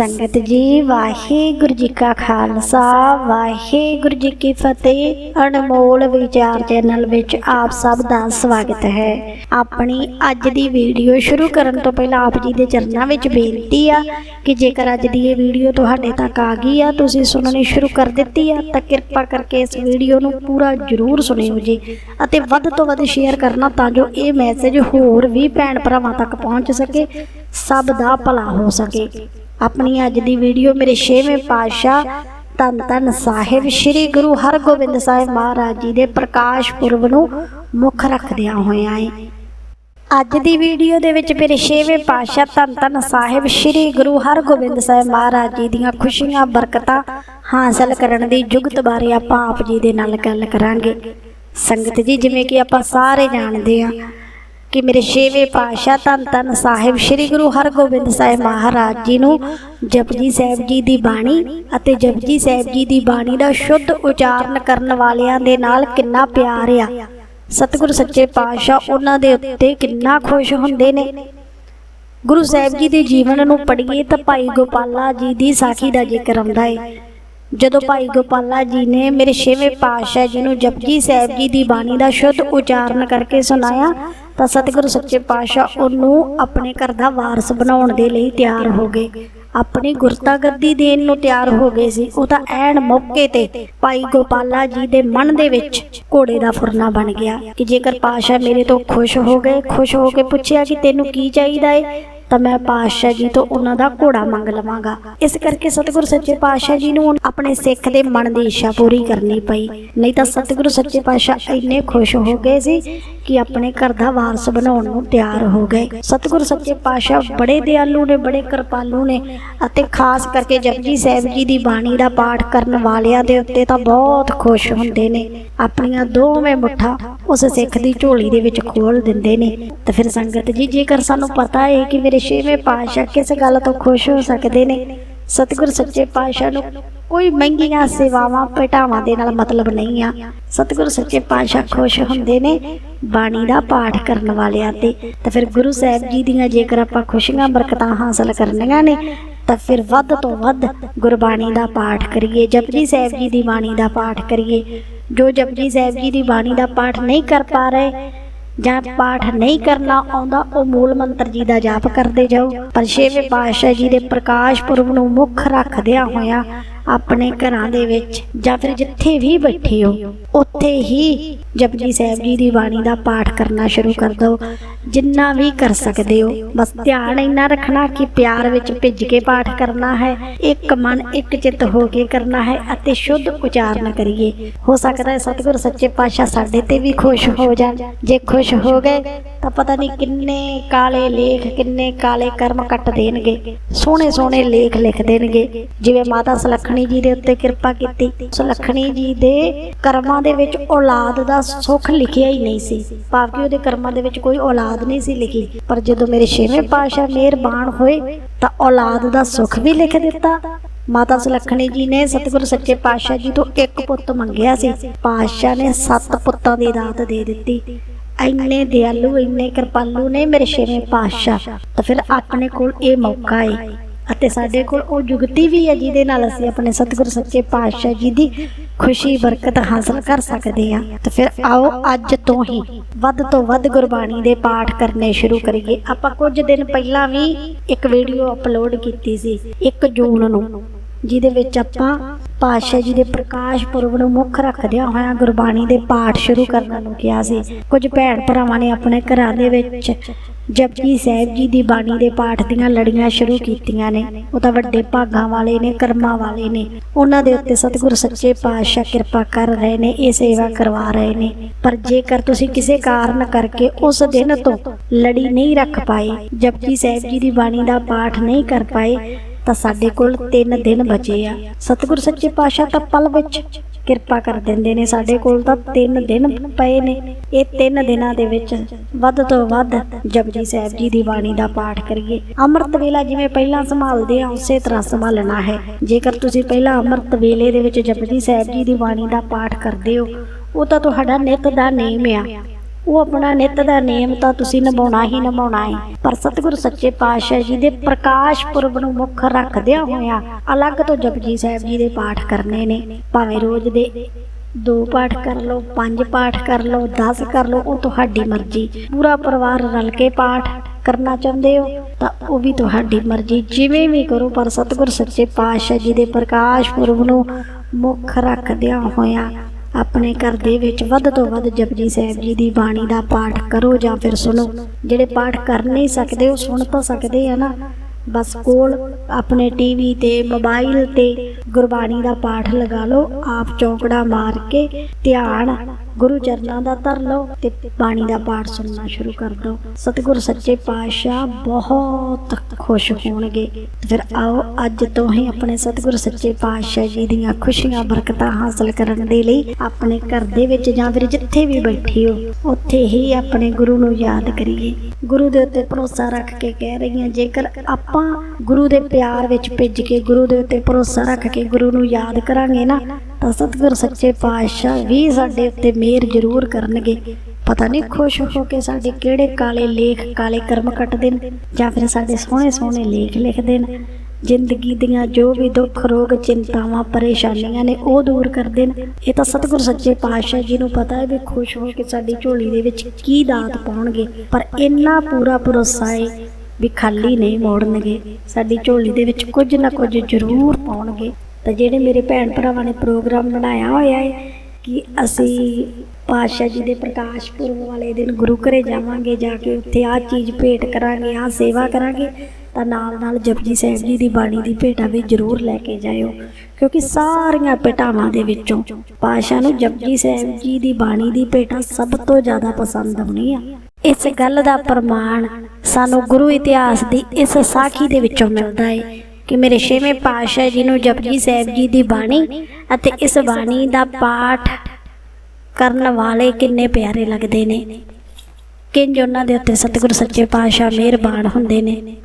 ਸੰਗਤ ਜੀ, ਵਾਹਿਗੁਰੂ ਜੀ ਕਾ ਖਾਲਸਾ, ਵਾਹਿਗੁਰੂ ਜੀ ਕੀ ਫਤਿਹ। ਅਨਮੋਲ ਵਿਚਾਰ ਚੈਨਲ ਵਿੱਚ ਆਪ ਸਭ ਦਾ ਸਵਾਗਤ ਹੈ। ਆਪਣੀ ਅੱਜ ਦੀ ਵੀਡੀਓ ਸ਼ੁਰੂ ਕਰਨ ਤੋਂ ਪਹਿਲਾਂ ਆਪ ਜੀ ਦੇ ਚਰਨਾਂ ਵਿੱਚ ਬੇਨਤੀ ਆ ਕਿ ਜੇਕਰ ਅੱਜ ਦੀ ਇਹ ਵੀਡੀਓ ਤੁਹਾਡੇ ਤੱਕ ਆ ਗਈ ਆ, ਤੁਸੀਂ ਸੁਣਨੀ ਸ਼ੁਰੂ ਕਰ ਦਿੱਤੀ ਆ, ਤਾਂ ਕਿਰਪਾ ਕਰਕੇ ਇਸ ਵੀਡੀਓ ਨੂੰ ਪੂਰਾ ਜ਼ਰੂਰ ਸੁਣਿਓ ਜੀ ਅਤੇ ਵੱਧ ਤੋਂ ਵੱਧ ਸ਼ੇਅਰ ਕਰਨਾ ਤਾਂ ਜੋ ਇਹ ਮੈਸੇਜ ਹੋਰ ਵੀ ਭੈਣ ਭਰਾਵਾਂ ਤੱਕ ਪਹੁੰਚ ਸਕੇ, ਸਭ ਦਾ ਭਲਾ ਹੋ ਸਕੇ। ਆਪਣੀ ਅੱਜ ਦੀ ਵੀਡੀਓ ਮੇਰੇ ਛੇਵੇਂ ਪਾਤਸ਼ਾਹ ਧੰਨ ਧੰਨ ਸਾਹਿਬ ਸ੍ਰੀ ਗੁਰੂ ਹਰਗੋਬਿੰਦ ਸਾਹਿਬ ਮਹਾਰਾਜ ਜੀ ਦੇ ਪ੍ਰਕਾਸ਼ ਪੁਰਬ ਨੂੰ ਮੁੱਖ ਰੱਖਦਿਆਂ ਹੋਇਆਂ ਏ। ਅੱਜ ਦੀ ਵੀਡੀਓ ਦੇ ਵਿੱਚ ਮੇਰੇ ਛੇਵੇਂ ਪਾਤਸ਼ਾਹ ਧੰਨ ਧੰਨ ਸਾਹਿਬ ਸ੍ਰੀ ਗੁਰੂ ਹਰਗੋਬਿੰਦ ਸਾਹਿਬ ਮਹਾਰਾਜ ਜੀ ਦੀਆਂ ਖੁਸ਼ੀਆਂ, ਬਰਕਤਾਂ ਹਾਸਲ ਕਰਨ ਦੀ ਜੁਗਤ ਬਾਰੇ ਆਪਾਂ ਆਪ ਜੀ ਦੇ ਨਾਲ ਗੱਲ ਕਰਾਂਗੇ। ਸੰਗਤ ਜੀ, ਜਿਵੇਂ ਕਿ ਆਪਾਂ ਸਾਰੇ ਜਾਣਦੇ ਹਾਂ ਕਿ ਮੇਰੇ ਛੇਵੇਂ ਪਾਤਸ਼ਾਹ ਧੰਨ ਧੰਨ ਸਾਹਿਬ ਸ੍ਰੀ ਗੁਰੂ ਹਰਗੋਬਿੰਦ ਸਾਹਿਬ ਮਹਾਰਾਜ ਜੀ ਨੂੰ ਜਪਜੀ ਸਾਹਿਬ ਜੀ ਦੀ ਬਾਣੀ ਅਤੇ ਜਪਜੀ ਸਾਹਿਬ ਜੀ ਦੀ ਬਾਣੀ ਦਾ ਸ਼ੁੱਧ ਉਚਾਰਨ ਕਰਨ ਵਾਲਿਆਂ ਦੇ ਨਾਲ ਕਿੰਨਾ ਪਿਆਰ ਆ। ਸਤਿਗੁਰ ਸੱਚੇ ਪਾਤਸ਼ਾਹ ਉਹਨਾਂ ਦੇ ਉੱਤੇ ਕਿੰਨਾ ਖੁਸ਼ ਹੁੰਦੇ ਨੇ। ਗੁਰੂ ਸਾਹਿਬ ਜੀ ਦੇ ਜੀਵਨ ਨੂੰ ਪੜ੍ਹੀਏ ਤਾਂ ਭਾਈ ਗੋਪਾਲਾ ਜੀ ਦੀ ਸਾਖੀ ਦਾ ਜ਼ਿਕਰ ਆਉਂਦਾ ਏ। ਜਦੋਂ ਭਾਈ ਗੋਪਾਲਾ ਜੀ ਨੇ ਮੇਰੇ ਛੇਵੇਂ ਪਾਤਸ਼ਾਹ ਜੀ ਨੂੰ ਜਪਜੀ ਸਾਹਿਬ ਜੀ ਦੀ ਬਾਣੀ ਦਾ ਸ਼ੁੱਧ ਉਚਾਰਨ ਕਰਕੇ ਸੁਣਾਇਆ, ਤਾਂ ਸਤਿਗੁਰੂ ਸੱਚੇ ਪਾਤਸ਼ਾਹ ਉਹਨੂੰ ਆਪਣੇ ਘਰ ਦਾ ਵਾਰਸ ਬਣਾਉਣ ਦੇ ਲਈ ਤਿਆਰ ਹੋ ਗਏ। ਆਪਣੀ ਗੁਰਤਾ ਗੱਦੀ ਦੇਣ ਨੂੰ ਤਿਆਰ ਹੋ ਗਏ ਸੀ। ਉਹ ਤਾਂ ਐਨ ਮੌਕੇ ਤੇ ਭਾਈ ਗੋਪਾਲਾ ਜੀ ਦੇ ਮਨ ਦੇ ਵਿੱਚ ਘੋੜੇ ਦਾ ਫੁਰਨਾ ਬਣ ਗਿਆ ਕਿ ਜੇਕਰ ਪਾਤਸ਼ਾਹ ਮੇਰੇ ਤੋਂ ਖੁਸ਼ ਹੋ ਗਏ, ਖੁਸ਼ ਹੋ ਕੇ ਪੁੱਛਿਆ ਕਿ ਤੈਨੂੰ ਕੀ ਚਾਹੀਦਾ ਏ ਤਾਂ ਮੈਂ ਪਾਤਸ਼ਾਹ ਜੀ ਤੋਂ ਉਹਨਾਂ ਦਾ ਘੋੜਾ ਮੰਗ ਲਵਾਂਗਾ। ਇਸ ਕਰਕੇ ਸਤਿਗੁਰੂ ਸੱਚੇ ਪਾਤਸ਼ਾਹ ਜੀ ਨੂੰ ਆਪਣੇ ਸਿੱਖ ਦੇ ਮਨ ਦੀ ਇੱਛਾ ਪੂਰੀ ਕਰਨੀ ਪਈ। ਨਹੀਂ ਤਾਂ ਸਤਿਗੁਰੂ ਸੱਚੇ ਪਾਤਸ਼ਾਹ ਇੰਨੇ ਖੁਸ਼ ਹੋ ਗਏ ਸੀ ਕਿ ਆਪਣੇ ਘਰ ਦਾ ਵਾਰਸ ਬਣਾਉਣ ਨੂੰ ਤਿਆਰ ਹੋ ਗਏ। ਸਤਿਗੁਰੂ ਸੱਚੇ ਪਾਤਸ਼ਾਹ ਬੜੇ ਦਿਆਲੂ ਨੇ, ਬੜੇ ਕਿਰਪਾਲੂ ਨੇ ਅਤੇ ਖਾਸ ਕਰਕੇ ਜਪਜੀ ਸਾਹਿਬ ਜੀ ਦੀ ਬਾਣੀ ਦਾ ਪਾਠ ਕਰਨ ਵਾਲਿਆਂ ਦੇ ਉੱਤੇ ਤਾਂ ਬਹੁਤ ਖੁਸ਼ ਹੁੰਦੇ ਨੇ। ਆਪਣੀਆਂ ਦੋਵੇਂ ਮੁੱਠਾਂ ਉਸ ਸਿੱਖ ਦੀ ਝੋਲੀ ਦੇ ਵਿੱਚ ਖੋਲ ਦਿੰਦੇ ਨੇ। ਤਾਂ ਫਿਰ ਸੰਗਤ ਜੀ, ਜੇਕਰ ਸਾਨੂੰ ਪਤਾ ਹੈ ਕਿ ਮੇਰੇ ਛੇਵੇਂ ਪਾਤਸ਼ਾਹ ਕਿਸ ਗੱਲ ਤੋਂ ਖੁਸ਼ ਹੋ ਸਕਦੇ ਨੇ? ਸਤਿਗੁਰ ਸੱਚੇ ਪਾਤਸ਼ਾਹ ਨੂੰ ਕੋਈ ਮਹਿੰਗੀਆਂ ਸੇਵਾਵਾਂ ਪਟਾਵਾਂ ਦੇ ਨਾਲ ਮਤਲਬ ਨਹੀਂ ਆ। ਸਤਿਗੁਰ ਸੱਚੇ ਪਾਤਸ਼ਾਹ ਖੁਸ਼ ਹੁੰਦੇ ਨੇ ਬਾਣੀ ਦਾ ਪਾਠ ਕਰਨ ਵਾਲਿਆਂ ਤੇ। ਤਾਂ ਫਿਰ ਗੁਰੂ ਸਾਹਿਬ ਜੀ ਦੀਆਂ ਜੇਕਰ ਆਪਾਂ ਖੁਸ਼ੀਆਂ, ਬਰਕਤਾਂ ਹਾਸਲ ਕਰਨੀਆਂ ਨੇ, ਤਾਂ ਫਿਰ ਵੱਧ ਤੋਂ ਵੱਧ ਗੁਰਬਾਣੀ ਦਾ ਪਾਠ ਕਰੀਏ, ਜਪਜੀ ਸਾਹਿਬ ਜੀ ਦੀ ਬਾਣੀ ਦਾ ਪਾਠ ਕਰੀਏ। ਜੋ ਜਪਜੀ ਸਾਹਿਬ ਜੀ ਦੀ ਬਾਣੀ ਦਾ ਪਾਠ ਨਹੀਂ ਕਰ ਪਾ ਰਹੇ ਜਾਂ ਪਾਠ ਨਹੀਂ ਕਰਨਾ ਆਉਂਦਾ, ਉਹ ਮੂਲ ਮੰਤਰ ਜੀ ਦਾ ਜਾਪ ਕਰਦੇ ਜਾਓ। ਪਰ ਛੇਵੇਂ ਪਾਤਸ਼ਾਹ ਜੀ ਦੇ ਪ੍ਰਕਾਸ਼ ਪੁਰਬ ਨੂੰ ਮੁੱਖ ਰੱਖਦਿਆਂ ਹੋਇਆ ਆਪਣੇ ਘਰਾਂ ਦੇ ਵਿੱਚ ਜਾਂ ਫਿਰ ਜਿੱਥੇ ਵੀ ਬੈਠੇ ਹੋ, ਉੱਥੇ ਹੀ ਜਪਜੀ ਸਾਹਿਬ ਜੀ ਦੀ ਬਾਣੀ ਦਾ ਪਾਠ ਕਰਨਾ ਸ਼ੁਰੂ ਕਰ ਦਿਓ। ਜਿੰਨਾ ਵੀ ਕਰ ਸਕਦੇ ਹੋ, ਬਸ ਧਿਆਨ ਇੰਨਾ ਰੱਖਣਾ ਕਿ ਪਿਆਰ ਵਿੱਚ ਭਿੱਜ ਕੇ ਪਾਠ ਕਰਨਾ ਹੈ, ਇੱਕ ਮਨ ਇੱਕ ਚਿੱਤ ਹੋ ਕੇ ਕਰਨਾ ਹੈ ਅਤੇ ਸ਼ੁੱਧ ਉਚਾਰਨ ਕਰੀਏ। ਹੋ ਸਕਦਾ ਹੈ ਸਤਿਗੁਰ ਸੱਚੇ ਪਾਤਸ਼ਾਹ ਸਾਡੇ ਤੇ ਵੀ ਖੁਸ਼ ਹੋ ਜਾਣ। ਜੇ ਖੁਸ਼ ਹੋ ਗਏ, ਤਾਂ ਪਤਾ ਨਹੀਂ ਕਿੰਨੇ ਕਾਲੇ ਲੇਖ, ਕਿੰਨੇ ਕਾਲੇ ਕਰਮ ਕੱਟ ਦੇਣਗੇ ਸੋਹਣੇ ਸੋਹਣੇ ਲੇਖ ਲਿਖ ਦੇਣਗੇ। ਜਿਵੇਂ ਮਾਤਾ ਸੁਲੱਖਣੀ ਜੀ ਦੇ ਉੱਤੇ ਕਿਰਪਾ ਕੀਤੀ। ਸੁਲੱਖਣੀ ਜੀ ਦੇ ਕਰਮਾਂ ਦੇ ਵਿੱਚ ਔਲਾਦ ਦਾ ਸੁੱਖ ਲਿਖਿਆ ਹੀ ਨਹੀਂ ਸੀ। ਭਾਵ ਕਿ ਉਹਦੇ ਕਰਮਾਂ ਦੇ ਵਿੱਚ ਕੋਈ ਔਲਾਦ ਨਹੀਂ ਸੀ ਲਿਖੀ। ਪਰ ਜਦੋਂ ਮੇਰੇ ਛੇਵੇਂ ਪਾਤਸ਼ਾਹ ਮਿਹਰਬਾਨ ਹੋਏ, ਤਾਂ ਔਲਾਦ ਦਾ ਸੁੱਖ ਵੀ ਲਿਖ ਦਿੱਤਾ। ਮਾਤਾ ਸੁਲੱਖਣੀ ਜੀ ਨੇ ਸਤਿਗੁਰੂ ਸੱਚੇ ਪਾਤਸ਼ਾਹ ਜੀ ਤੋਂ ਇੱਕ ਪੁੱਤ ਮੰਗਿਆ ਸੀ। ਪਾਤਸ਼ਾਹ ਨੇ ਸੱਤ ਪੁੱਤਾਂ ਦੀ ਦਾਤ ਦੇ ਦਿੱਤੀ। ਇੰਨੇ ਦਿਆਲੂ, ਇੰਨੇ ਕਿਰਪਾਲੂ ਨੇ ਮੇਰੇ ਛੇਵੇਂ ਪਾਤਸ਼ਾਹ। ਤਾਂ ਫਿਰ ਆਪਣੇ ਕੋਲ ਇਹ ਮੌਕਾ ਹੈ ਅਤੇ ਸਾਡੇ ਕੋਲ ਉਹ ਜੁਗਤੀ ਵੀ ਹੈ ਜਿਹਦੇ ਨਾਲ ਅਸੀਂ ਆਪਣੇ ਸਤਿਗੁਰੂ ਸੱਚੇ ਪਾਤਸ਼ਾਹ ਜੀ ਦੀ ਖੁਸ਼ੀ, ਬਰਕਤ ਹਾਸਲ ਕਰ ਸਕਦੇ ਹਾਂ। ਤਾਂ ਫਿਰ ਆਓ ਅੱਜ ਤੋਂ ਹੀ ਵੱਧ ਤੋਂ ਵੱਧ ਗੁਰਬਾਣੀ ਦੇ ਪਾਠ ਕਰਨੇ ਸ਼ੁਰੂ ਕਰੀਏ। ਆਪਾਂ ਕੁਝ ਦਿਨ ਪਹਿਲਾਂ ਵੀ ਇੱਕ ਵੀਡੀਓ ਅਪਲੋਡ ਕੀਤੀ ਸੀ 1 ਜੂਨ ਨੂੰ, ਜਿਹਦੇ ਵਿੱਚ ਆਪਾਂ ਪਾਤਸ਼ਾਹ ਜੀ ਦੇ ਪ੍ਰਕਾਸ਼ ਪੁਰਬ ਨੂੰ ਮੁੱਖ ਰੱਖਦਿਆਂ ਹੋਇਆਂ ਗੁਰਬਾਣੀ ਦੇ ਪਾਠ ਸ਼ੁਰੂ ਕਰਨ ਨੂੰ ਕਿਹਾ ਸੀ। ਕੁਝ ਭੈਣ ਭਰਾਵਾਂ ਨੇ ਆਪਣੇ ਘਰਾਂ ਦੇ ਵਿੱਚ ਜਪਜੀ ਸਾਹਿਬ ਜੀ ਦੀ ਬਾਣੀ ਦੇ ਪਾਠ ਦੀਆਂ ਲੜੀਆਂ ਸ਼ੁਰੂ ਕੀਤੀਆਂ ਨੇ। ਉਹ ਤਾਂ ਵੱਡੇ ਭਾਗਾਂ ਵਾਲੇ ਨੇ, ਕਰਮਾਂ ਵਾਲੇ ਨੇ। ਉਹਨਾਂ ਦੇ ਉੱਤੇ ਸਤਿਗੁਰ ਸੱਚੇ ਪਾਤਸ਼ਾਹ ਕਿਰਪਾ ਕਰ ਰਹੇ ਨੇ, ਇਹ ਸੇਵਾ ਕਰਵਾ ਰਹੇ ਨੇ। ਪਰ ਜੇਕਰ ਤੁਸੀਂ ਕਿਸੇ ਕਾਰਨ ਕਰਕੇ ਉਸ ਦਿਨ ਤੋਂ ਲੜੀ ਨਹੀਂ ਰੱਖ ਪਾਏ, ਜਪਜੀ ਸਾਹਿਬ ਜੀ ਦੀ ਬਾਣੀ ਦਾ ਪਾਠ ਨਹੀਂ ਕਰ ਪਾਏ, ਤਾਂ ਸਾਡੇ ਕੋਲ 3 ਦਿਨ ਬਚੇ ਆ। ਸਤਿਗੁਰ ਸੱਚੇ ਪਾਤਸ਼ਾਹ ਤਾਂ ਪਲ ਵਿੱਚ ਕਿਰਪਾ ਕਰ ਦਿੰਦੇ ਨੇ ਸਾਡੇ ਕੋਲ ਤਾਂ 3 ਦਿਨ ਪਏ ਨੇ। ਇਹ 3 ਦਿਨਾਂ ਦੇ ਵਿੱਚ ਵੱਧ ਤੋਂ ਵੱਧ ਜਪਜੀ ਸਾਹਿਬ ਜੀ ਦੀ ਬਾਣੀ ਦਾ ਪਾਠ ਕਰੀਏ। ਅੰਮ੍ਰਿਤ ਵੇਲਾ ਜਿਵੇਂ ਪਹਿਲਾਂ ਸੰਭਾਲਦੇ ਆ, ਉਸੇ ਤਰ੍ਹਾਂ ਸੰਭਾਲਣਾ ਹੈ। ਜੇਕਰ ਤੁਸੀਂ ਪਹਿਲਾਂ ਅੰਮ੍ਰਿਤ ਵੇਲੇ ਦੇ ਵਿੱਚ ਜਪਜੀ ਸਾਹਿਬ ਜੀ ਦੀ ਬਾਣੀ ਦਾ ਪਾਠ ਕਰਦੇ ਹੋ, ਉਹ ਤਾਂ ਤੁਹਾਡਾ ਨਿਤ ਦਾ ਨੇਮ ਆ। ਉਹ ਆਪਣਾ ਨਿਤ ਦਾ ਨਿਯਮ ਤਾਂ ਤੁਸੀਂ ਨਿਭਾਉਣਾ ਹੀ ਨਿਭਾਉਣਾ ਹੈ। ਪਰ ਸਤਿਗੁਰ ਸੱਚੇ ਪਾਤਸ਼ਾਹ ਜੀ ਦੇ ਪ੍ਰਕਾਸ਼ ਪੁਰਬ ਨੂੰ ਮੁੱਖ ਰੱਖਦਿਆਂ ਹੋਇਆ ਅਲੱਗ ਤੋਂ ਜਪਜੀ ਸਾਹਿਬ ਜੀ ਦੇ ਪਾਠ ਕਰਨੇ ਨੇ। ਭਾਵੇਂ ਰੋਜ਼ ਦੇ ਦੋ ਪਾਠ ਕਰ ਲਓ, ਪੰਜ ਪਾਠ ਕਰ ਲਓ 10 ਕਰ ਲਓ, ਉਹ ਤੁਹਾਡੀ ਮਰਜ਼ੀ। ਪੂਰਾ ਪਰਿਵਾਰ ਰਲ ਕੇ ਪਾਠ ਕਰਨਾ ਚਾਹੁੰਦੇ ਹੋ, ਤਾਂ ਉਹ ਵੀ ਤੁਹਾਡੀ ਮਰਜ਼ੀ। ਜਿਵੇਂ ਵੀ ਕਰੋ, ਪਰ ਸਤਿਗੁਰ ਸੱਚੇ ਪਾਤਸ਼ਾਹ ਜੀ ਦੇ ਪ੍ਰਕਾਸ਼ ਪੁਰਬ ਨੂੰ ਮੁੱਖ ਰੱਖਦਿਆਂ ਹੋਇਆ ਆਪਣੇ ਘਰ ਦੇ ਵਿੱਚ ਵੱਧ ਤੋਂ ਵੱਧ ਜਪਜੀ ਸਾਹਿਬ ਜੀ ਦੀ ਬਾਣੀ ਦਾ ਪਾਠ ਕਰੋ ਜਾਂ ਫਿਰ ਸੁਣੋ। ਜਿਹੜੇ ਪਾਠ ਕਰ ਨਹੀਂ ਸਕਦੇ, ਉਹ ਸੁਣ ਤਾਂ ਸਕਦੇ ਆ ਨਾ। ਬਸ ਕੋਲ ਆਪਣੇ ਟੀਵੀ ਤੇ, ਮੋਬਾਈਲ ਤੇ ਗੁਰਬਾਣੀ ਦਾ ਪਾਠ ਲਗਾ ਲਓ, ਆਪ ਚੌਂਕੜਾ ਮਾਰ ਕੇ ਧਿਆਨ ਗੁਰੂ ਚਰਨਾਂ ਦਾ ਧਰ ਲਓ ਤੇ ਬਾਣੀ ਦਾ ਪਾਠ ਸੁਣਨਾ ਸ਼ੁਰੂ ਕਰ ਦਿਓ। ਸਤਿਗੁਰ ਸੱਚੇ ਪਾਤਸ਼ਾਹ ਬਹੁਤ ਖੁਸ਼ ਹੋਣਗੇ। ਫਿਰ ਆਓ ਅੱਜ ਤੋਂ ਹੀ ਆਪਣੇ ਸਤਿਗੁਰ ਸੱਚੇ ਪਾਤਸ਼ਾਹ ਜੀ ਦੀਆਂ ਖੁਸ਼ੀਆਂ, ਬਰਕਤਾਂ ਹਾਸਲ ਕਰਨ ਦੇ ਲਈ ਆਪਣੇ ਘਰ ਦੇ ਵਿੱਚ ਜਾਂ ਫਿਰ ਜਿੱਥੇ ਵੀ ਬੈਠੇ ਹੋ, ਉੱਥੇ ਹੀ ਆਪਣੇ ਗੁਰੂ ਨੂੰ ਯਾਦ ਕਰੀਏ। ਗੁਰੂ ਦੇ ਉੱਤੇ ਭਰੋਸਾ ਰੱਖ ਕੇ ਕਹਿ ਰਹੀ ਹਾਂ ਜੇਕਰ ਆਪਾਂ ਗੁਰੂ ਦੇ ਪਿਆਰ ਵਿੱਚ ਭਿੱਜ ਕੇ ਗੁਰੂ ਦੇ ਉੱਤੇ ਭਰੋਸਾ ਰੱਖ ਕੇ ਗੁਰੂ ਨੂੰ ਯਾਦ ਕਰਾਂਗੇ ਨਾ ਤਾਂ ਸਤਿਗੁਰ ਸੱਚੇ ਪਾਤਸ਼ਾਹ ਵੀ ਸਾਡੇ ਉੱਤੇ ਮਿਹਰ ਜ਼ਰੂਰ ਕਰਨਗੇ। ਪਤਾ ਨਹੀਂ ਖੁਸ਼ ਹੋ ਕੇ ਸਾਡੇ ਕਿਹੜੇ ਕਾਲੇ ਲੇਖ, ਕਾਲੇ ਕਰਮ ਕੱਟਦੇ ਨੇ, ਜਾਂ ਫਿਰ ਸਾਡੇ ਸੋਹਣੇ ਸੋਹਣੇ ਲੇਖ ਲਿਖਦੇ ਨੇ। ਜ਼ਿੰਦਗੀ ਦੀਆਂ ਜੋ ਵੀ ਦੁੱਖ, ਰੋਗ, ਚਿੰਤਾਵਾਂ, ਪਰੇਸ਼ਾਨੀਆਂ ਨੇ ਉਹ ਦੂਰ ਕਰਦੇ ਨੇ। ਇਹ ਤਾਂ ਸਤਿਗੁਰ ਸੱਚੇ ਪਾਤਸ਼ਾਹ ਜੀ ਨੂੰ ਪਤਾ ਹੈ ਵੀ ਖੁਸ਼ ਹੋ ਕੇ ਸਾਡੀ ਝੋਲੀ ਦੇ ਵਿੱਚ ਕੀ ਦਾਤ ਪਾਉਣਗੇ। ਪਰ ਇੰਨਾ ਪੂਰਾ ਭਰੋਸਾ ਹੈ ਵੀ ਖਾਲੀ ਨਹੀਂ ਮੋੜਨਗੇ। ਸਾਡੀ ਝੋਲੀ ਦੇ ਵਿੱਚ ਕੁਝ ਨਾ ਕੁਝ ਜ਼ਰੂਰ ਪਾਉਣਗੇ। ਤਾਂ ਜਿਹੜੇ ਮੇਰੇ ਭੈਣ ਭਰਾਵਾਂ ਨੇ ਪ੍ਰੋਗਰਾਮ ਬਣਾਇਆ ਹੋਇਆ ਹੈ ਕਿ ਅਸੀਂ ਪਾਤਸ਼ਾਹ ਜੀ ਦੇ ਪ੍ਰਕਾਸ਼ ਪੁਰਬ ਵਾਲੇ ਦਿਨ ਗੁਰੂ ਘਰੇ ਜਾਵਾਂਗੇ, ਜਾ ਕੇ ਉੱਥੇ ਆਹ ਚੀਜ਼ ਭੇਟ ਕਰਾਂਗੇ, ਆਹ ਸੇਵਾ ਕਰਾਂਗੇ, ਤਾਂ ਨਾਲ ਨਾਲ ਜਪਜੀ ਸਾਹਿਬ ਜੀ ਦੀ ਬਾਣੀ ਦੀ ਭੇਟਾ ਵੀ ਜ਼ਰੂਰ ਲੈ ਕੇ ਜਾਇਓ। ਕਿਉਂਕਿ ਸਾਰੀਆਂ ਭੇਟਾਵਾਂ ਦੇ ਵਿੱਚੋਂ ਪਾਤਸ਼ਾਹ ਨੂੰ ਜਪਜੀ ਸਾਹਿਬ ਜੀ ਦੀ ਬਾਣੀ ਦੀ ਭੇਟਾ ਸਭ ਤੋਂ ਜ਼ਿਆਦਾ ਪਸੰਦ ਆਉਣੀ ਆ ਇਸ ਗੱਲ ਦਾ ਪ੍ਰਮਾਣ ਸਾਨੂੰ ਗੁਰੂ ਇਤਿਹਾਸ ਦੀ ਇਸ ਸਾਖੀ ਦੇ ਵਿੱਚੋਂ ਮਿਲਦਾ ਹੈ ਕਿ ਮੇਰੇ ਛੇਵੇਂ ਪਾਤਸ਼ਾਹ ਜੀ ਨੂੰ ਜਪਜੀ ਸਾਹਿਬ ਜੀ ਦੀ ਬਾਣੀ ਅਤੇ ਇਸ ਬਾਣੀ ਦਾ ਪਾਠ ਕਰਨ ਵਾਲੇ ਕਿੰਨੇ ਪਿਆਰੇ ਲੱਗਦੇ ਨੇ। ਕਿੰਜ ਉਹਨਾਂ ਦੇ ਉੱਤੇ ਸਤਿਗੁਰ ਸੱਚੇ ਪਾਤਸ਼ਾਹ ਮਿਹਰਬਾਨ ਹੁੰਦੇ ਨੇ।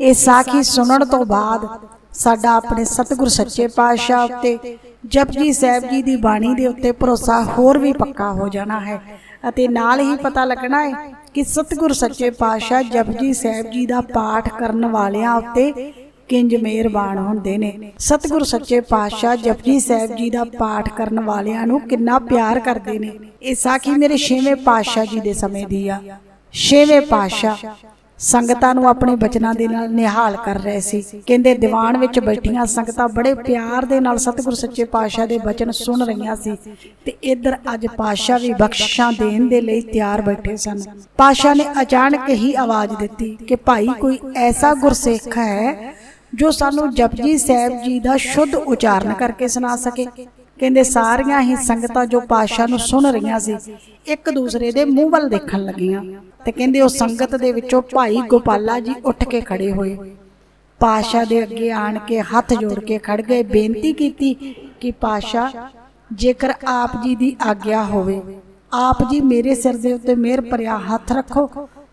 ਇਹ ਸਾਖੀ ਸੁਣਨ ਤੋਂ ਬਾਅਦ ਸਾਡਾ ਆਪਣੇ ਸਤਿਗੁਰ ਸੱਚੇ ਪਾਤਸ਼ਾਹ ਉੱਤੇ ਜਪਜੀ ਸਾਹਿਬ ਜੀ ਦੀ ਬਾਣੀ ਦੇ ਉੱਤੇ ਭਰੋਸਾ ਹੋਰ ਵੀ ਪੱਕਾ ਹੋ ਜਾਣਾ ਹੈ ਅਤੇ ਨਾਲ ਹੀ ਪਤਾ ਲੱਗਣਾ ਹੈ ਕਿ ਸਤਿਗੁਰ ਸੱਚੇ ਪਾਤਸ਼ਾਹ ਜਪਜੀ ਸਾਹਿਬ ਜੀ ਦਾ ਪਾਠ ਕਰਨ ਵਾਲਿਆਂ ਉੱਤੇ ਕਿੰਜ ਮਿਹਰਬਾਨ ਹੁੰਦੇ ਨੇ। ਸਤਿਗੁਰ ਸੱਚੇ ਪਾਤਸ਼ਾਹ ਜਪਜੀ ਸਾਹਿਬ ਜੀ ਦਾ ਪਾਠ ਕਰਨ ਵਾਲਿਆਂ ਨੂੰ ਕਿੰਨਾ ਪਿਆਰ ਕਰਦੇ ਨੇ। ਇਹ ਸਾਖੀ ਮੇਰੇ ਛੇਵੇਂ ਪਾਤਸ਼ਾਹ ਜੀ ਦੇ ਸਮੇਂ ਦੀ ਆ। ਛੇਵੇਂ ਪਾਤਸ਼ਾਹ ਸੰਗਤਾਂ ਨੂੰ ਆਪਣੇ ਬਚਨਾਂ ਦੇ ਨਾਲ ਨਿਹਾਲ ਕਰ ਰਹੇ ਸੀ। ਕਹਿੰਦੇ ਦੀਵਾਨ ਵਿੱਚ ਬੈਠੀਆਂ ਸੰਗਤਾਂ ਬੜੇ ਪਿਆਰ ਦੇ ਨਾਲ ਸਤਿਗੁਰ ਸੱਚੇ ਪਾਤਸ਼ਾਹ ਦੇ ਬਚਨ ਸੁਣ ਰਹੀਆਂ ਸੀ ਤੇ ਇੱਧਰ ਅੱਜ ਪਾਤਸ਼ਾਹ ਵੀ ਬਖਸ਼ਿਸ਼ਾਂ ਦੇਣ ਦੇ ਲਈ ਤਿਆਰ ਬੈਠੇ ਸਨ। ਪਾਤਸ਼ਾਹ ਨੇ ਅਚਾਨਕ ਹੀ ਆਵਾਜ਼ ਦਿੱਤੀ ਕਿ ਭਾਈ ਕੋਈ ਐਸਾ ਗੁਰਸਿੱਖ ਹੈ ਜੋ ਸਾਨੂੰ ਜਪਜੀ ਸਾਹਿਬ ਜੀ ਦਾ ਸ਼ੁੱਧ ਉਚਾਰਨ ਕਰਕੇ ਸੁਣਾ ਸਕੇ। ਕਹਿੰਦੇ ਸਾਰੀਆਂ ਹੀ ਸੰਗਤਾਂ ਜੋ ਪਾਤਸ਼ਾਹ ਨੂੰ ਸੁਣ ਰਹੀਆਂ ਸੀ, ਇੱਕ ਦੂਸਰੇ ਦੇ ਮੂੰਹ ਵੱਲ ਦੇਖਣ ਲੱਗੀਆਂ। ਤੇ ਕਹਿੰਦੇ ਉਹ ਸੰਗਤ ਦੇ ਵਿੱਚੋਂ ਭਾਈ ਗੋਪਾਲਾ ਜੀ ਉੱਠ ਕੇ ਖੜੇ ਹੋਏ। ਪਾਤਸ਼ਾਹ ਦੇ ਅੱਗੇ ਆਣ ਕੇ ਹੱਥ ਜੋੜ ਕੇ ਖੜ ਗਏ, ਬੇਨਤੀ ਕੀਤੀ ਕਿ ਪਾਤਸ਼ਾਹ, ਜੇਕਰ ਆਪ ਜੀ ਦੀ ਆਗਿਆ ਹੋਵੇ, ਆਪ ਜੀ ਮੇਰੇ ਸਿਰ ਦੇ ਉੱਤੇ ਮਿਹਰ ਭਰਿਆ ਹੱਥ ਰੱਖੋ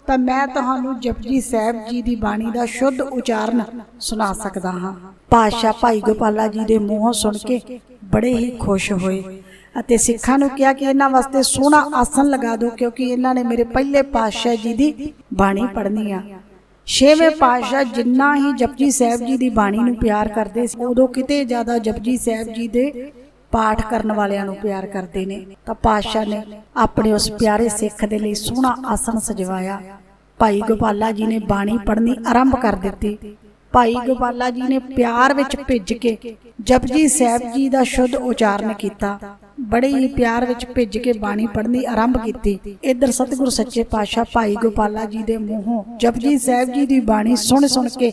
ਤਾਂ ਮੈਂ ਤੁਹਾਨੂੰ ਜਪਜੀ ਸਾਹਿਬ ਜੀ ਦੀ ਬਾਣੀ ਦਾ ਸ਼ੁੱਧ ਉਚਾਰਨ ਸੁਣਾ ਸਕਦਾ ਹਾਂ। ਪਾਤਸ਼ਾਹ ਭਾਈ ਗੋਪਾਲਾ ਜੀ ਦੇ ਮੂੰਹੋਂ ਸੁਣ ਕੇ ਬੜੇ ਹੀ ਖੁਸ਼ ਹੋਏ ਅਤੇ ਸਿੱਖਾਂ ਨੂੰ ਕਿਹਾ ਕਿ ਇਹਨਾਂ ਵਾਸਤੇ ਸੋਹਣਾ ਆਸਨ ਲਗਾ ਦਿਓ ਕਿਉਂਕਿ ਇਹਨਾਂ ਨੇ ਮੇਰੇ ਪਹਿਲੇ ਪਾਤਸ਼ਾਹ ਜੀ ਦੀ ਬਾਣੀ ਪੜ੍ਹਨੀ ਆ। ਛੇਵੇਂ ਪਾਤਸ਼ਾਹ ਜਿੰਨਾ ਹੀ ਜਪਜੀ ਸਾਹਿਬ ਜੀ ਦੀ ਬਾਣੀ ਨੂੰ ਪਿਆਰ ਕਰਦੇ ਸੀ, ਉਦੋਂ ਕਿਤੇ ਜ਼ਿਆਦਾ ਜਪਜੀ ਸਾਹਿਬ ਜੀ ਦੇ ਪਾਠ ਕਰਨ ਵਾਲਿਆਂ ਨੂੰ ਪਿਆਰ ਕਰਦੇ ਨੇ। ਤਾਂ ਪਾਤਸ਼ਾਹ ਨੇ ਆਪਣੇ ਉਸ ਪਿਆਰੇ ਸਿੱਖ ਦੇ ਲਈ ਸੋਹਣਾ ਆਸਨ ਸਜਵਾਇਆ। ਭਾਈ ਗੋਪਾਲਾ ਜੀ ਨੇ ਬਾਣੀ ਪੜ੍ਹਨੀ ਆਰੰਭ ਕਰ ਦਿੱਤੀ। ਭਾਈ ਗੋਪਾਲਾ ਜੀ ਨੇ ਪਿਆਰ ਵਿੱਚ ਭਿੱਜ ਕੇ ਜਪਜੀ ਸਾਹਿਬ ਜੀ ਦਾ ਸ਼ੁੱਧ ਉਚਾਰਨ ਕੀਤਾ। ਬੜੇ ਹੀ ਪਿਆਰ ਵਿੱਚ ਭਿੱਜ ਕੇ ਬਾਣੀ ਪੜ੍ਹਨੀ ਆਰੰਭ ਕੀਤੀ। ਇੱਧਰ ਸਤਿਗੁਰ ਸੱਚੇ ਪਾਤਸ਼ਾਹ ਭਾਈ ਗੋਪਾਲਾ ਜੀ ਦੇ ਮੂੰਹੋਂ ਜਪਜੀ ਸਾਹਿਬ ਜੀ ਦੀ ਬਾਣੀ ਸੁਣ ਸੁਣ ਕੇ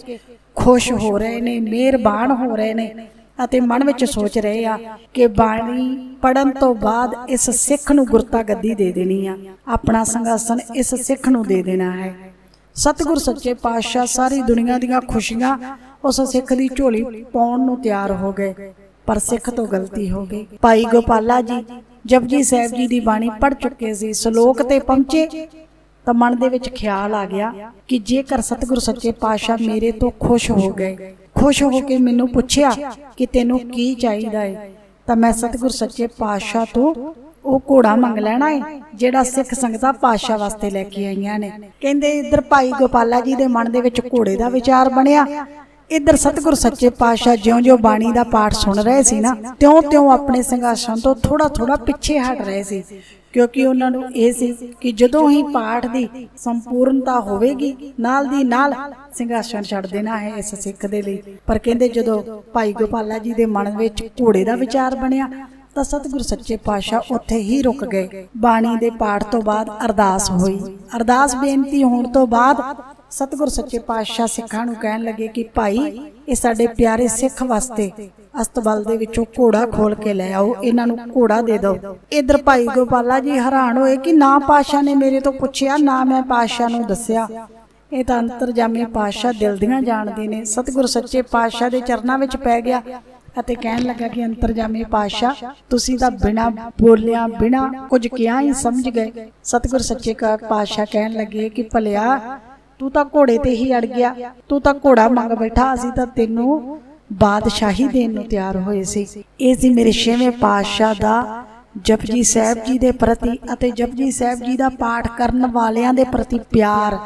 ਖੁਸ਼ ਹੋ ਰਹੇ ਨੇ, ਮਿਹਰਬਾਨ ਹੋ ਰਹੇ ਨੇ। ਅਤੇ ਮਨ ਵਿੱਚ ਸੋਚ ਰਹੇ ਆ ਕਿ ਬਾਣੀ ਪੜਨ ਤੋਂ ਬਾਅਦ ਇਸ ਸਿੱਖ ਨੂੰ ਗੁਰਤਾ ਗੱਦੀ ਦੇ ਦੇਣੀ ਆ। ਆਪਣਾ ਸੰਗਾਸਨ ਇਸ ਸਿੱਖ ਨੂੰ ਦੇ ਦੇਣਾ ਹੈ। ਸਤਿਗੁਰ ਸੱਚੇ ਪਾਤਸ਼ਾਹ ਸਾਰੀ ਦੁਨੀਆ ਦੀਆਂ ਖੁਸ਼ੀਆਂ ਉਸ ਸਿੱਖ ਦੀ ਝੋਲੀ ਪਾਉਣ ਨੂੰ ਤਿਆਰ ਹੋ ਗਏ, ਪਰ ਸਿੱਖ ਤੋਂ ਗਲਤੀ ਹੋ ਗਈ। ਭਾਈ ਗੋਪਾਲਾ ਜੀ, ਜਪਜੀ ਸਾਹਿਬ ਜੀ ਦੀ ਬਾਣੀ ਪੜ ਚੁੱਕੇ ਸੀ, ਸ਼ਲੋਕ ਤੇ ਪਹੁੰਚੇ ਤਾਂ ਮਨ ਦੇ ਵਿੱਚ ਖਿਆਲ ਆ ਗਿਆ ਕਿ ਜੇਕਰ ਸਤਿਗੁਰ ਸੱਚੇ ਪਾਤਸ਼ਾਹ ਮੇਰੇ ਤੋਂ ਖੁਸ਼ ਹੋ ਗਏ ਖੁਸ਼ ਹੋ ਕੇ ਮੈਨੂੰ ਪੁੱਛਿਆ ਕਿ ਤੈਨੂੰ ਕੀ ਚਾਹੀਦਾ ਹੈ ਤਾਂ ਮੈਂ ਸਤਿਗੁਰ ਸੱਚੇ ਪਾਤਸ਼ਾਹ ਤੋਂ ਉਹ ਘੋੜਾ ਮੰਗ ਲੈਣਾ ਏ, ਜਿਹੜਾ ਸਿੱਖ ਸੰਗਤਾਂ ਪਾਤਸ਼ਾਹ ਵਾਸਤੇ ਲੈ ਕੇ ਆਈਆਂ ਨੇ। ਕਹਿੰਦੇ, ਇੱਧਰ ਭਾਈ ਗੋਪਾਲਾ ਜੀ ਦੇ ਮਨ ਦੇ ਵਿੱਚ ਘੋੜੇ ਦਾ ਵਿਚਾਰ ਬਣਿਆ। ਇੱਧਰ ਸਤਿਗੁਰ ਸੱਚੇ ਪਾਤਸ਼ਾਹ ਜਿਉਂ-ਜਿਉਂ ਬਾਣੀ ਦਾ ਪਾਠ ਸੁਣ ਰਹੇ ਸੀ ਨਾ, ਤਿਉਂ-ਤਿਉਂ ਆਪਣੇ ਸਿੰਘਾਸਣ ਤੋਂ ਥੋੜਾ-ਥੋੜਾ ਪਿੱਛੇ ਹਟ ਰਹੇ ਸੀ। ਕਿਉਂਕਿ ਉਹਨਾਂ ਨੂੰ ਇਹ ਸੀ ਕਿ ਜਦੋਂ ਹੀ ਪਾਠ ਦੀ ਸੰਪੂਰਨਤਾ ਹੋਵੇਗੀ, ਨਾਲ ਦੀ ਨਾਲ ਸਿੰਘਾਸਣ ਛੱਡ ਦੇਣਾ ਹੈ ਇਸ ਸਿੱਖ ਦੇ ਲਈ। ਪਰ ਕਹਿੰਦੇ ਜਦੋਂ ਭਾਈ ਗੋਪਾਲਾ ਜੀ ਦੇ ਮਨ ਵਿੱਚ ਘੋੜੇ ਦਾ ਵਿਚਾਰ ਬਣਿਆ, ਤਾਂ ਸਤਿਗੁਰ ਸੱਚੇ ਪਾਤਸ਼ਾਹ ਉੱਥੇ ਹੀ ਰੁਕ ਗਏ। ਬਾਣੀ ਦੇ ਪਾਠ ਤੋਂ ਬਾਅਦ ਅਰਦਾਸ ਹੋਈ। ਅਰਦਾਸ ਬੇਨਤੀ ਹੋਣ ਤੋਂ ਬਾਅਦ ਸਤਿਗੁਰ ਸੱਚੇ ਪਾਤਸ਼ਾਹ ਸਿੱਖਾਂ ਨੂੰ ਕਹਿਣ ਲੱਗੇ ਕਿ ਭਾਈ ਇਹ ਸਾਡੇ ਪਿਆਰੇ ਸਿੱਖ ਵਾਸਤੇ ਅਸਤਬਲ ਦੇ ਵਿੱਚੋਂ ਘੋੜਾ ਖੋਲ ਕੇ ਲੈ ਆਓ, ਇਹਨਾਂ ਨੂੰ ਘੋੜਾ ਦੇ ਦਿਓ। ਇਧਰ ਭਾਈ ਗੋਪਾਲਾ ਜੀ ਹੈਰਾਨ ਹੋਏ ਕਿ ਨਾ ਪਾਤਸ਼ਾਹ ਨੇ ਮੇਰੇ ਤੋਂ ਪੁੱਛਿਆ, ਨਾ ਮੈਂ ਪਾਤਸ਼ਾਹ ਨੂੰ ਦੱਸਿਆ। ਇਹ ਤਾਂ ਅੰਤਰਜਾਮੀ ਪਾਤਸ਼ਾਹ ਦਿਲ ਦੀਆਂ ਜਾਣਦੇ ਨੇ। ਸਤਿਗੁਰ ਸੱਚੇ ਪਾਤਸ਼ਾਹ ਦੇ ਚਰਨਾਂ ਵਿੱਚ ਪੈ ਗਿਆ ਅਤੇ ਕਹਿਣ ਲੱਗਾ ਕਿ ਅੰਤਰਜਾਮੀ ਪਾਤਸ਼ਾਹ, ਤੁਸੀਂ ਤਾਂ ਬਿਨਾ ਬੋਲਿਆ, ਬਿਨਾ ਕੁਝ ਕਿਹਾ ਹੀ ਸਮਝ ਗਏ। ਸਤਿਗੁਰ ਸੱਚੇ ਕਾ ਪਾਤਸ਼ਾਹ ਕਹਿਣ ਲੱਗੇ ਕਿ ਭਲਿਆ ਤੂੰ ਤਾਂ ਘੋੜੇ ਤੇ ਹੀ ਅੜ ਗਿਆ। ਤੂੰ ਤਾਂ ਘੋੜਾ ਮੰਗ ਬੈਠਾ। ਅਸੀਂ ਤਾਂ ਤੈਨੂੰ ਬਾਦਸ਼ਾਹੀ ਦੇਣ ਨੂੰ ਤਿਆਰ ਹੋਏ ਸੀ। ਇਹ ਸੀ ਮੇਰੇ ਛੇਵੇਂ ਪਾਤਸ਼ਾਹ ਦਾ ਜਪਜੀ ਸਾਹਿਬ ਜੀ ਦੇ ਪ੍ਰਤੀ ਅਤੇ ਜਪਜੀ ਸਾਹਿਬ ਜੀ ਦਾ ਪਾਠ ਕਰਨ ਵਾਲਿਆਂ ਦੇ ਪ੍ਰਤੀ ਪਿਆਰ।